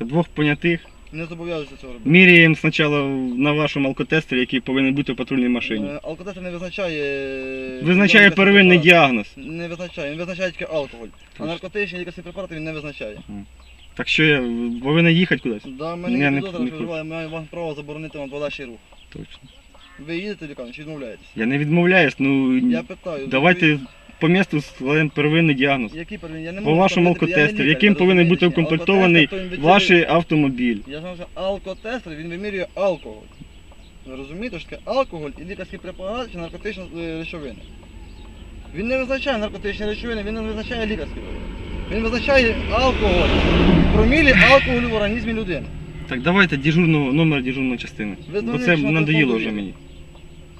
Двох понятих. Не зобов'язуюся цього робити. Міряємо спочатку на вашому алкотестері, який повинен бути в патрульній машині. Е, Алкотестер не визначає. е, Визначає первинний діагноз. Не визначає, він визначає тільки алкоголь. А Точно. наркотичні лікарські препарати він не визначає. Так що я повинен їхати кудись? Да, мене Я є не- підозра, не що хочу. вживає, маю вам право заборонити вам подальший рух. Точно. Ви їдете в лікарню чи відмовляєтесь? Я не відмовляюсь, ну Я питаю. давайте по місту складемо первинний діагноз. Який первинний? Я не По можу вашому я не алкотестері, лікар, яким ви повинен бути укомплектований Алкотестер, то він вичислює- ваш автомобіль. Я знаю, що алкотестер, він вимірює алкоголь. Ви розумієте, що таке алкоголь і лікарський препарат чи наркотичні е, речовини. Він не визначає наркотичні речовини, він не визначає лікарські речовини. Він визначає алкоголь. Промілі алкоголю в організмі людини. Так давайте дежурного, номер дежурної частини. Ви Бо це що на надоїло телефон вже мені.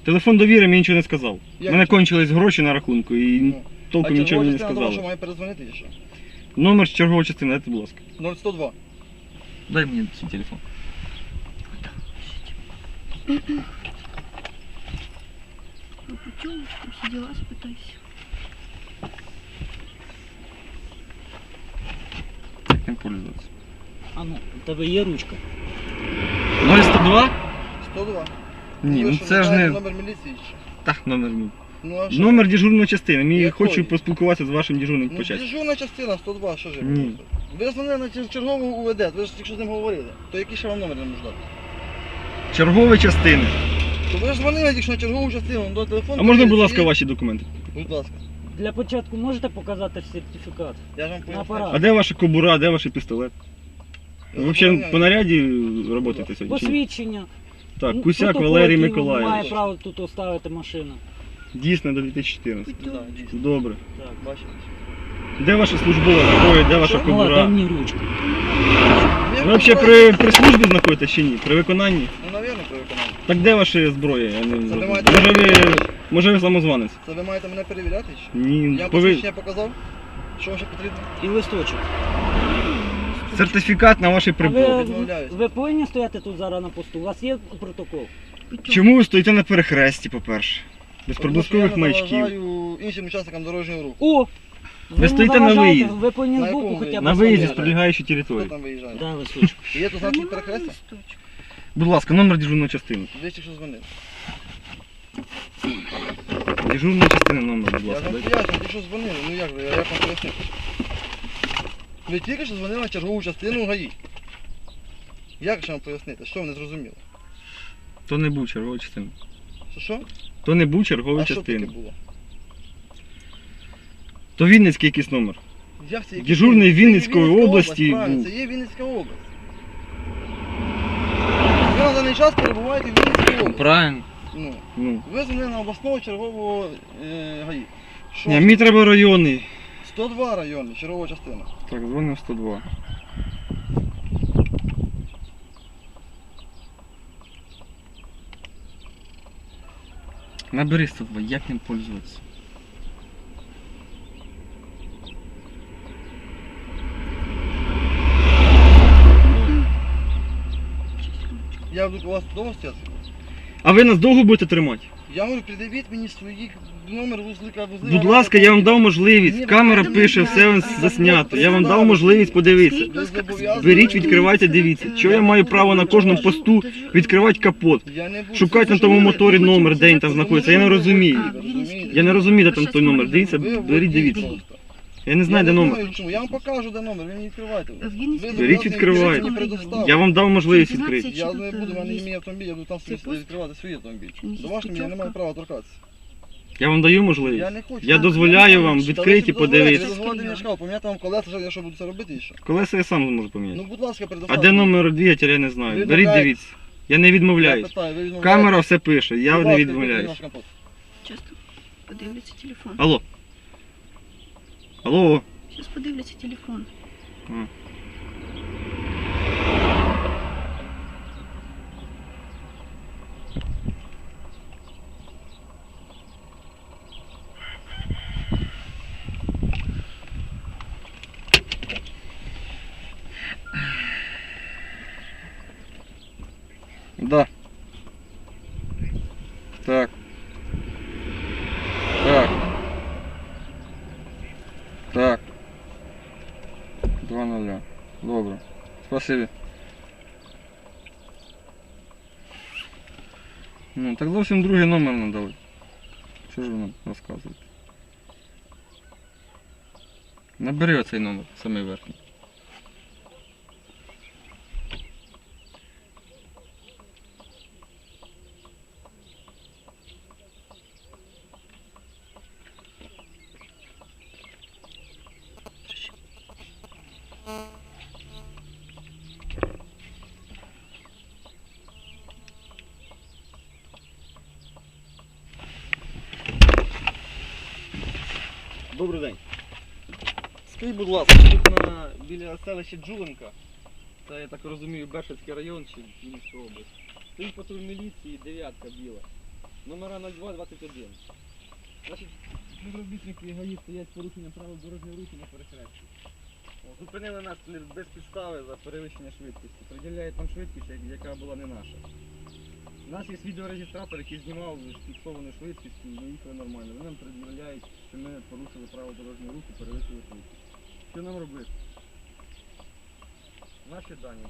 Телефон довіри мені нічого не сказав. У Як мене це? кончились гроші на рахунку і Ну, толком а нічого чергова мені не частина до вас, що сказали. має перезвонити чи що? Номер з чергової частини, дайте, будь ласка. 0102. Дай мені свій телефон. По путевочкам все дела спытайся. Як ним пользуватися? А ну, у тебе є ручка. 0102? 102. Ні, ну це ж не. Номер міліції чи? Так, номер мій. Ну а що? Номер дежурної частини. Мені Якої? хочу поспілкуватися з вашим дежурним Ну, по часі. дежурна частина 102, що ж? я Ні. можу сказати? Ви дзвонили на чер- чергову УВД, ви ж тільки що з ним говорили. То який ще вам номер не можна дати? Чергової частини. То ви ж дзвонили тільки що на чергову частину, до телефону. А можна, будь ласка, ваші документи? Будь ласка. Для початку можете показати сертифікат? Я ж вам поясню. апарат. А де ваша кобура, де ваш пістолет? Ви взагалі по наряді працюєте сьогодні? чи ні? Посвідчення. Так, Ну, Кусяк протокол, Валерій який Миколаївич. Має право тут оставити машину. Дійсно до 2014. Да, дійсно. Добре. Так. Бачите. Де ваша службова зброя, де ваша? Мала, дай кобура? мені ручку. Ви взагалі при, при службі знаходитесь чи ні? При виконанні? Ну, навірно, при виконанні. Так де ваша зброя? Я не Це ви Може ви, може ви самозванець? Це ви маєте мене перевіряти? чи? Ні, Я пови... посвідчення показав? Що вам ще потрібно? І листочок. Сертифікат на ваш А ви, Відмовляюсь. ви повинні стояти тут зараз на посту? У вас є протокол? Чому ви стоїте на перехресті, по-перше? Без Тому що Я не маячків. заважаю іншим учасникам дорожнього руху. О! Ви не стоїте на виїзді. Ви повинні На збоку якому хоча б На виїзді з стояти. прилегаючої Хто території. там виїжджає? Дай листочок. Є тут знаки перехрестя? Будь ласка, номер дежурної частини. Тільки що дзвонили. Дежурної частини номер, будь Я ласка. вам дайте. поясню, тільки що дзвонили. Ну як ви, як вам пояснити? Ви тільки що дзвонили на чергову частину ГАІ. Як же вам пояснити? Що ви не зрозуміли? То не був чергової частини. Що що? То не був чергової А що таке частини. було? То Вінницький якийсь номер. Як це? який Дежурний Вінницької Це є Вінницька області правильно, був. Це є Вінницька область. Ви на даний час перебуваєте в Вінницькій області. Правильно. Ну, Ну. ви дзвонили на обласного чергового е, ГАІ. Що? Ні, мені треба районний. 102 райони, чергова частина. Так, дзвонив 102. Набери 102, як ним пользуватися? Я буду у вас вдома стояти. А ви нас довго будете тримати? Я говорю, придивіть мені свої номер вузлика вузлика. Будь ласка, я вам дав можливість. Ні, Камера пише, все заснято. Я вам дав можливість подивитися. Беріть, відкривайте, дивіться. Чого я маю право на кожному посту відкривати капот? Я не буду. Шукати на тому моторі номер, де він там знаходиться. Я не розумію. Я не розумію, де там той номер. Дивіться, беріть, дивіться. Я не знаю, де номер. знаю, чому. Я вам покажу, де номер, ви мені відкривайте. В Ви зобов'язані Беріть, відкривайте. мені предоставити. Я вам дав можливість відкрити. Я не буду, в мене є мій автомобіль, я буду там собі відкривати свій автомобіль. До вашого я не маю права торкатися. Я вам даю можливість. Я не хочу. Я дозволяю вам відкриті подивитися. Ви дозволите мені шкаф, поміняти вам колеса, я що буду це робити і що? Колеса я сам можу поміняти. Ну, будь ласка, А предоставте. де номер двигателя, я не знаю. Ви Беріть, дивіться. Я не Я відмовляюсь. питаю, ви відмовляєтесь? Камера все пише, я Будь не ласка, відмовляюсь. капот. Часто подивляться телефон. Алло. Алло. Зараз подивляться телефон. А. Да. Так. Так. Так. Два нуля. Добре. Спасибо. Красиві. Ну, так зовсім другий номер надали. Що ж ви нам розказуєте? Набери оцей номер, самий верхній. Добрий день. Скажіть, будь ласка, тут на, біля селища Джуленка, це я так розумію, Бершицький район чи Вінницька область. Стоїть патруль міліції, дев'ятка біла. Номера 0221. Значить, співробітники ГАІ стоять з порушенням правил дорожнього руху на перехресті. Зупинили нас без підстави за перевищення швидкості. Приділяють нам швидкість, яка була не наша. У нас є відеореєстратор, який знімав з швидкістю, і ми їхали нормально. Вони нам пред'являють, що ми порушили право дорожнього руху, перевищили швидкість. Що нам робити? Наші дані.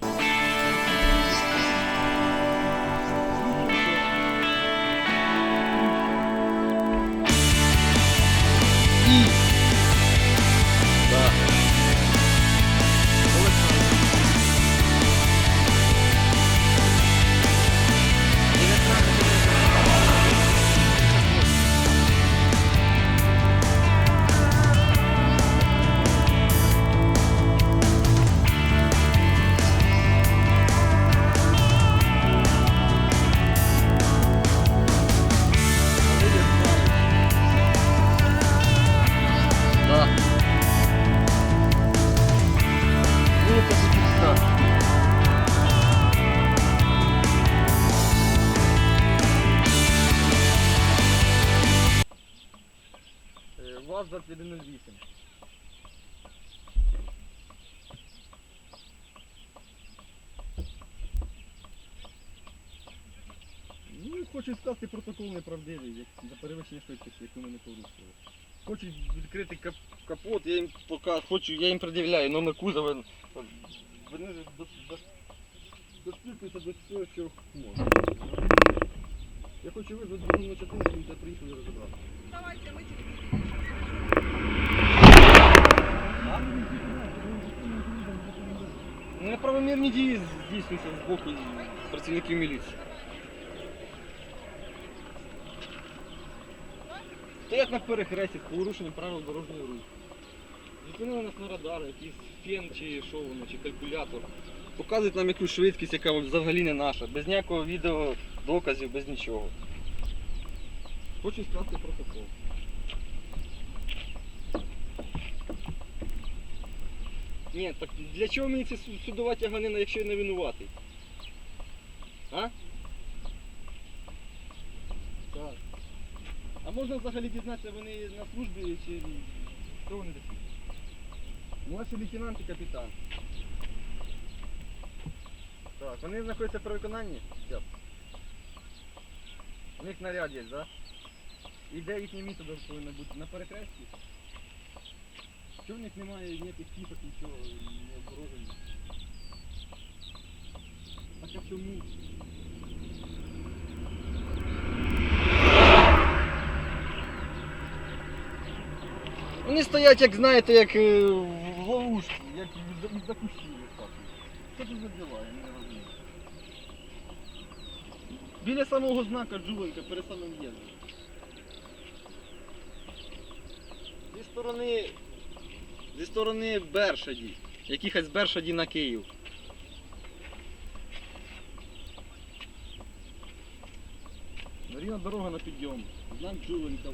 скласти протокол неправдивий як за перевищення швидкості, яку ми не порушили. Хочуть відкрити кап- капот, я їм пока хочу, я їм пред'являю номер кузова. Вони ж до- до- достукаються до всього, що можна. Я хочу визвати другу частину, щоб та приїхали розібрати. Неправомірні дії здійснюються з боку працівників міліції. Стоять на перехресті з порушенням правил дорожнього руху. Зупинили нас на радар, якийсь фен чи що воно, чи калькулятор. Показують нам якусь швидкість, яка взагалі не наша, без ніякого відео доказів, без нічого. Хочу скласти протокол. Ні, так для чого мені це судова тяганина, якщо я не винуватий? А? Так. А можна взагалі дізнатися, вони на службі чи хто вони такі? Младший лейтенант і капітан. Так, вони знаходяться при виконанні? Взяв. У них наряд є, так? Да? І де їхнє місце повинно бути? На перехресті? Чого в них немає ніяких фішок, нічого, не обороження? Так а чому? Вони стоять, як знаєте, як е, в ловушці, як за- за кущі вискакують. Що тут за діла, я не розумію. Біля самого знака Джуленка, перед самим в'їздом. Зі сторони. Зі сторони Бершаді. Якихось Бершаді на Київ. Рівна дорога на підйом. Знак Джуленка.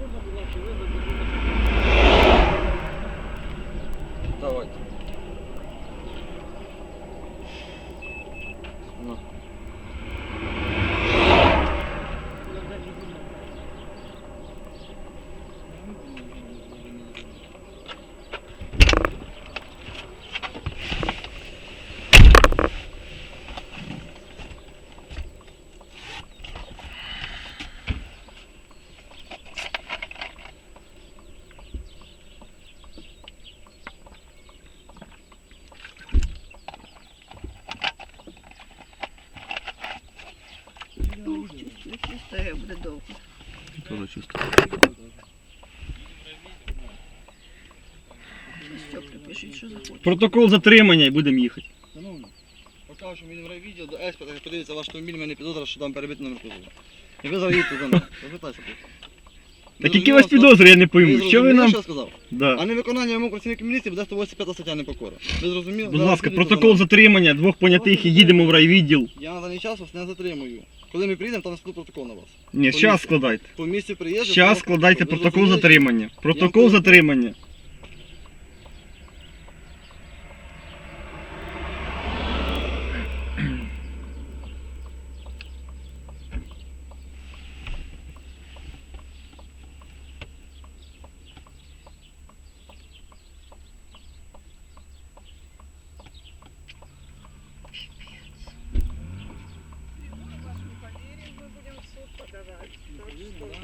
Можна, будь ласка, визвати Давайте. Ну. Буде довго. Тоже що захочете. Протокол затримання і будемо їхати. Шановні, поки що він в райвідділ до експерта, як подивиться ваш автомобіль, мене підозра, що там перебитий номер кузова. І ви зараз їдете за мною. Розвертайся тут. Так які у вас підозри, я не пойму. Що ви нам. що я сказав? Да. А невиконання вимог працівників міліції буде 185 стаття непокора. Ви зрозуміли? Будь Зараз ласка, підійдете протокол мною. затримання двох понятих і їдемо в райвідділ. Я на даний час вас не затримую. Коли ми приїдемо, там складу протокол на вас. Ні, зараз складайте. По місці приїжджу. Зараз складайте протокол затримання. Протокол затримання.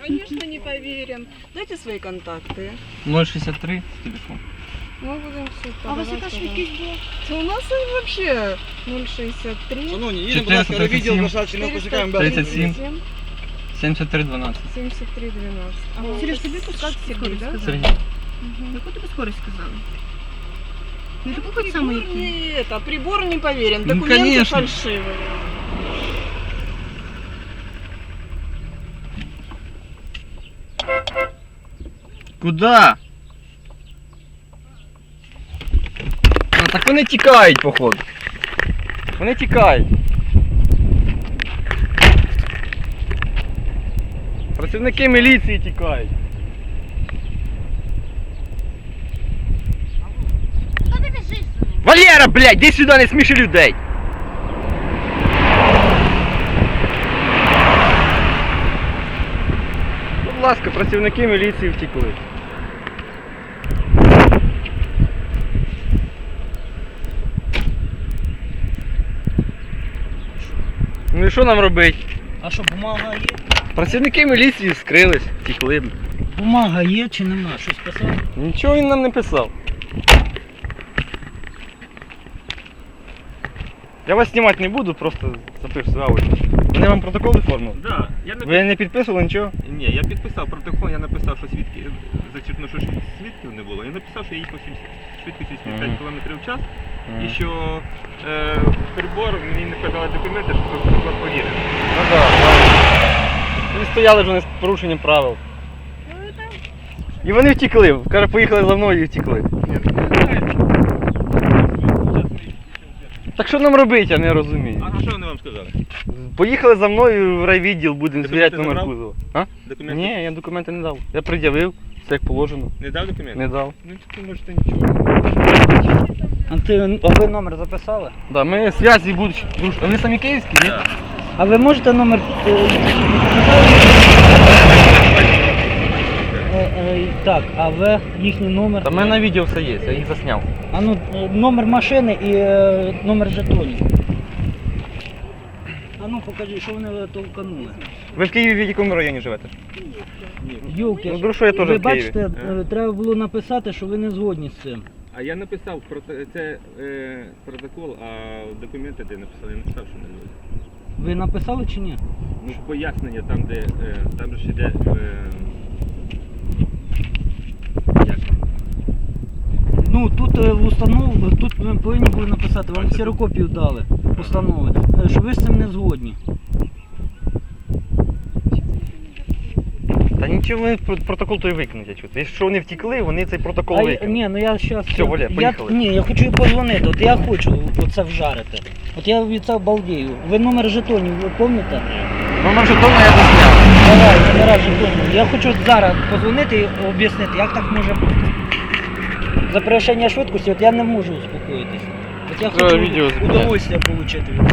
Конечно, не поверим. Дайте свои контакты. 063 телефон. Мы будем в суд А у вас подавать, яка да. швидкість була? У нас и вообще 063. Шановні, їдемо, будь ласка, райвідділ, Варшавці, ми почекаємо без 37, 73 12. 73 12. Ага, Сереж, это тобі как скажуть Сергей, скорость да? сказали? Сергій. Яку тобі скорость сказали? Не таку хоч саме, Прибор яку? не это, прибор не поверен, Ну, документы конечно. фальшивые. Куда? А, так вони тікають, походу. Вони тікають. Працівники міліції тікають. Валера, блядь, іди сюди, не сміши людей. Будь ласка, працівники міліції втікли. Ну і що нам робити? А що, бумага є? Працівники міліції скрились, втікли. Бумага є чи нема? Щось писав? Нічого він нам не писав. Я вас знімати не буду, просто запишу аудіо. Вони вам протокол оформили? Да, я написав. Ви не підписували нічого? Ні, я підписав протокол, я написав, що свідки зачерпну, що свідків не було. Я написав, що я їхав 70 швидкістю 75 Мгм. км в час і що е, прибор мені не подали документи, що прибор повірив. Ну так, так. Вони стояли вже вони з порушенням правил. Ну это І вони втікли. Каже, поїхали за мною і втікли. Так що нам робити, я не розумію. А що вони вам сказали? Поїхали за мною в райвідділ, будемо звіряти номер забрав? кузова. А? Документи? Ні, я документи не дав. Я пред'явив, все як положено. Не дав документи? Не дав. Ну так можете нічого. А, ти, а ви номер записали? Да, ми зв'язі будуть. Вони самі київські, ні? Да. А ви можете номер. е, е, е, Так, а ви їхній номер. Та в мене на відео все є, я їх засняв. А ну, е, номер машини і е, номер жетонів. А ну покажи, що вони толканули. Ви в Києві в якому районі живете? Юлки, Ну, друг, що я теж ви в Києві. бачите, е, треба було написати, що ви не згодні з цим. А я написав проте- це е, протокол, а документи де написав, я написав, що не буде. Ви написали чи ні? Ну, пояснення там, де е, там же ж іде. Е, Ну тут е, в установу, тут ми повинні були написати, вам ксерокопію дали установи, е, що ви з цим не згодні. Та нічого вони про- протокол той викинуть, я чую. Якщо вони втікли, вони цей протокол я- викинуть. ні, ну я зараз. Всьо, Валя, я, поїхали. Ні, я хочу позвонити, от я хочу оце вжарити. От я від цього балдею. Ви номер жетонів, ви пам'ятаєте? Номер жетона я засняв. Давай, жетонів. Я хочу зараз позвонити і об'яснити, як так може бути. За превышение швидкості, от я не можу успокоїтися. От я хочу відео удовольствие отримати.